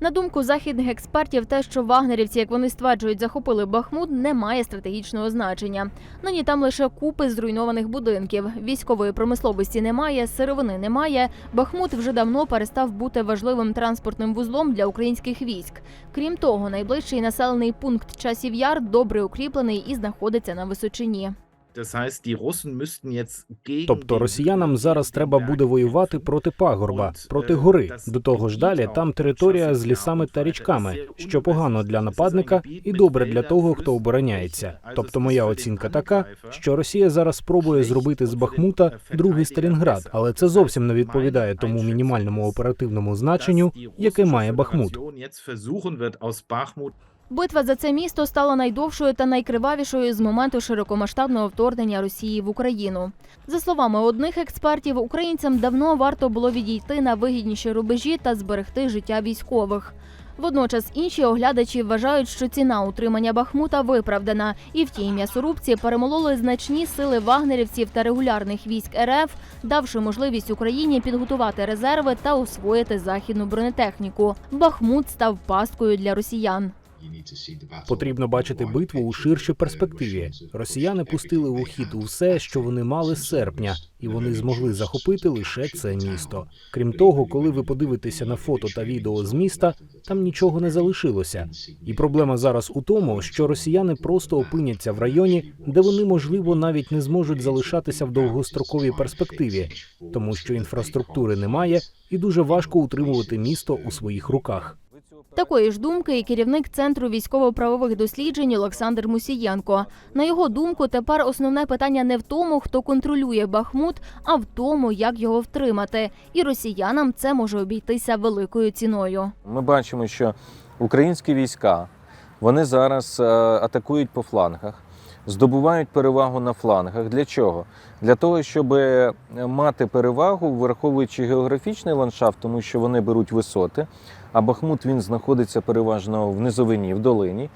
На думку західних експертів, те, що вагнерівці, як вони стверджують, захопили Бахмут, не має стратегічного значення. Нині там лише купи зруйнованих будинків. Військової промисловості немає, сировини немає. Бахмут вже давно перестав бути важливим транспортним вузлом для українських військ. Крім того, найближчий населений пункт часів яр добре укріплений і знаходиться на височині. Тобто росіянам зараз треба буде воювати проти пагорба, проти е, гори. До того ж далі там територія з лісами та річками, що погано для нападника і добре для того, хто обороняється. Тобто моя оцінка така, що Росія зараз спробує зробити з Бахмута другий Verteidiger Сталінград, але це зовсім не відповідає тому мінімальному оперативному значенню, яке має Бахмут. Битва за це місто стала найдовшою та найкривавішою з моменту широкомасштабного вторгнення Росії в Україну. За словами одних експертів, українцям давно варто було відійти на вигідніші рубежі та зберегти життя військових. Водночас інші оглядачі вважають, що ціна утримання Бахмута виправдана, і в тій м'ясорубці перемололи значні сили вагнерівців та регулярних військ РФ, давши можливість Україні підготувати резерви та освоїти західну бронетехніку. Бахмут став пасткою для росіян. Потрібно бачити битву у ширшій перспективі. Росіяни пустили у хід усе, що вони мали з серпня, і вони змогли захопити лише це місто. Крім того, коли ви подивитеся на фото та відео з міста, там нічого не залишилося. І проблема зараз у тому, що росіяни просто опиняться в районі, де вони можливо навіть не зможуть залишатися в довгостроковій перспективі, тому що інфраструктури немає, і дуже важко утримувати місто у своїх руках. Такої ж думки і керівник центру військово-правових досліджень Олександр Мусієнко. На його думку, тепер основне питання не в тому, хто контролює Бахмут, а в тому, як його втримати. І росіянам це може обійтися великою ціною. Ми бачимо, що українські війська вони зараз е, атакують по флангах, здобувають перевагу на флангах. Для чого? Для того, щоб е, мати перевагу, враховуючи географічний ландшафт, тому що вони беруть висоти, а Бахмут він знаходиться переважно в низовині, в долині.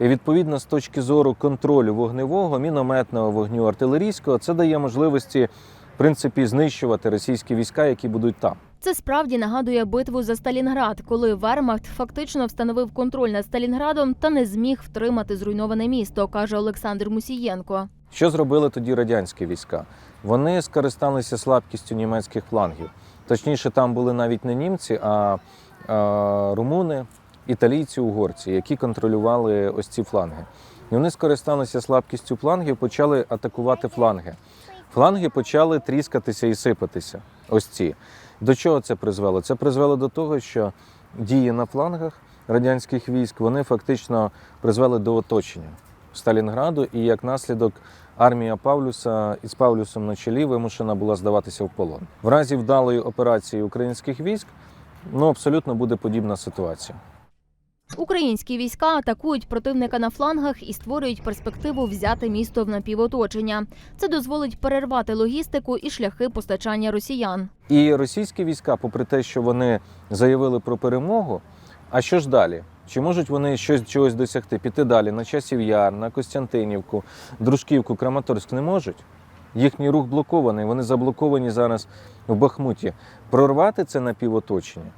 І відповідно, з точки зору контролю вогневого, мінометного вогню, артилерійського, це дає можливості в принципі знищувати російські війська, які будуть там. Це справді нагадує битву за Сталінград, коли Вермахт фактично встановив контроль над Сталінградом та не зміг втримати зруйноване місто, каже Олександр Мусієнко. Що зробили тоді радянські війська? Вони скористалися слабкістю німецьких флангів. Точніше, там були навіть не німці, а, а румуни, італійці, угорці, які контролювали ось ці фланги. І вони скористалися слабкістю флангів, почали атакувати фланги. Фланги почали тріскатися і сипатися. Ось ці. До чого це призвело? Це призвело до того, що дії на флангах радянських військ вони фактично призвели до оточення Сталінграду, і як наслідок армія Павлюса із Павлюсом на чолі вимушена була здаватися в полон. В разі вдалої операції українських військ ну абсолютно буде подібна ситуація. Українські війська атакують противника на флангах і створюють перспективу взяти місто в напівоточення. Це дозволить перервати логістику і шляхи постачання росіян. І російські війська, попри те, що вони заявили про перемогу, а що ж далі? Чи можуть вони щось чогось досягти? Піти далі на часів Яр, на Костянтинівку, Дружківку, Краматорськ не можуть? Їхній рух блокований, вони заблоковані зараз в Бахмуті. Прорвати це напівоточення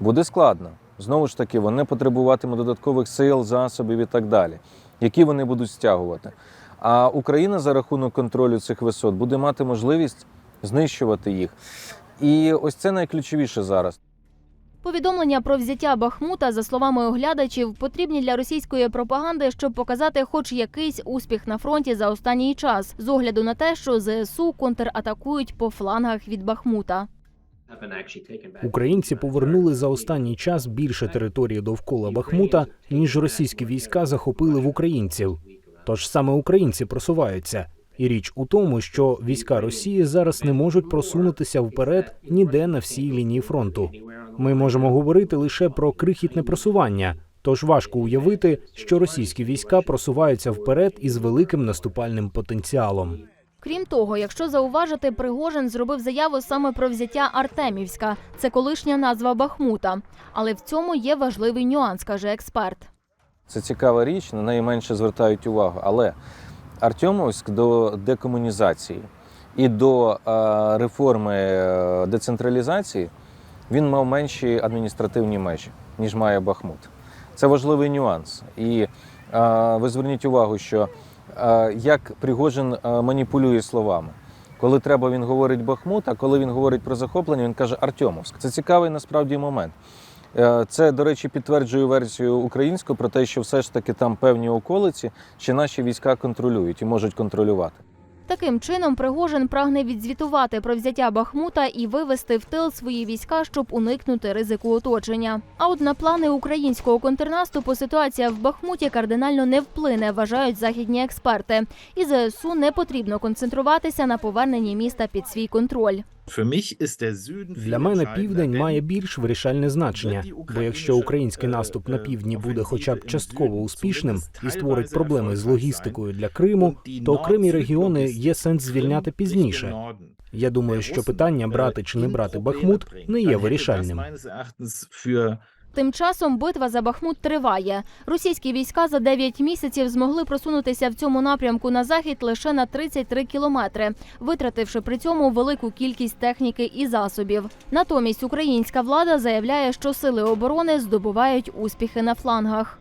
буде складно. Знову ж таки, вони потребуватимуть додаткових сил, засобів і так далі, які вони будуть стягувати. А Україна за рахунок контролю цих висот буде мати можливість знищувати їх. І ось це найключовіше зараз. Повідомлення про взяття Бахмута, за словами оглядачів, потрібні для російської пропаганди, щоб показати хоч якийсь успіх на фронті за останній час, з огляду на те, що ЗСУ контратакують по флангах від Бахмута. Українці повернули за останній час більше території довкола Бахмута, ніж російські війська захопили в українців. Тож саме українці просуваються. І річ у тому, що війська Росії зараз не можуть просунутися вперед ніде на всій лінії фронту. Ми можемо говорити лише про крихітне просування. Тож важко уявити, що російські війська просуваються вперед із великим наступальним потенціалом. Крім того, якщо зауважити, Пригожин зробив заяву саме про взяття Артемівська. Це колишня назва Бахмута. Але в цьому є важливий нюанс, каже експерт. Це цікава річ, на неї менше звертають увагу. Але Артемовськ до декомунізації і до е, реформи е, децентралізації він мав менші адміністративні межі, ніж має Бахмут. Це важливий нюанс. І е, ви зверніть увагу, що як Пригожин е, маніпулює словами. Коли треба, він говорить Бахмут, а коли він говорить про захоплення, він каже Артемовськ. Це цікавий насправді момент. Е, Це, до речі, підтверджує версію українську про те, що все ж таки там певні околиці, чи наші війська контролюють і можуть контролювати. Таким чином, Пригожин прагне відзвітувати про взяття Бахмута і вивести в тил свої війська, щоб уникнути ризику оточення. А от на плани українського контрнаступу ситуація в Бахмуті кардинально не вплине, вважають західні експерти. І ЗСУ не потрібно концентруватися на поверненні міста під свій контроль. Для мене південь має більш вирішальне значення, бо якщо український наступ на півдні буде хоча б частково успішним і створить проблеми з логістикою для Криму, то окремі регіони є сенс звільняти пізніше. Я думаю, що питання брати чи не брати Бахмут не є вирішальним. Тим часом битва за Бахмут триває. Російські війська за 9 місяців змогли просунутися в цьому напрямку на захід лише на 33 кілометри, витративши при цьому велику кількість техніки і засобів. Натомість українська влада заявляє, що сили оборони здобувають успіхи на флангах.